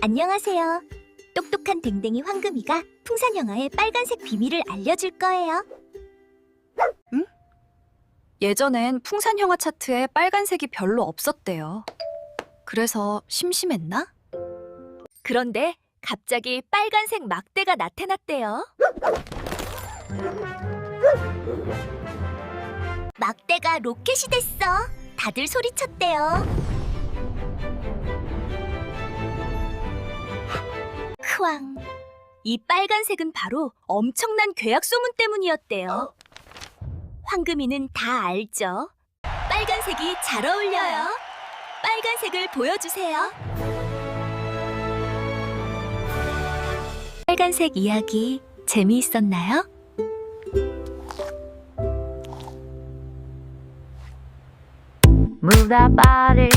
안녕하세요. 똑똑한 댕댕이 황금이가 풍산 영화의 빨간색 비밀을 알려줄 거예요. 예전엔 풍산 영화 차트에 빨간색이 별로 없었대요. 그래서 심심했나? 그런데 갑자기 빨간색 막대가 나타났대요. 막대가 로켓이 됐어. 다들 소리쳤대요. 크왕. 이 빨간색은 바로 엄청난 계약 소문 때문이었대요. 황금이는 다 알죠. 빨간색이 잘 어울려요. 빨간색을 보여주세요. 빨간색 이야기 재미있었나요? Move that body.